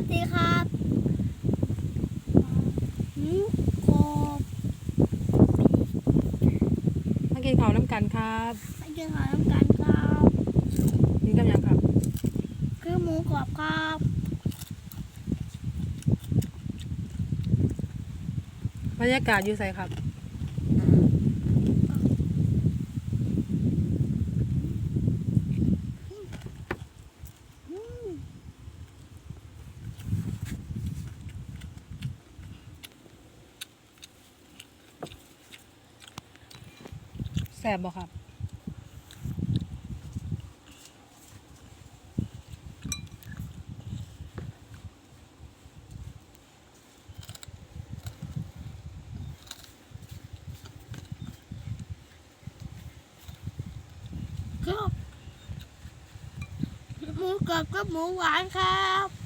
วัสดีครับหมูกรอบมากินข้าวน้ำกันครับไปกินข้าวน้ำกันครับกินกับหยังครับ คือหมูกรอบครับบรรยากาศอยู่ใส่ครับ อืม แสบบ่ครับครับหมูกรอบกับหมูหวานครับ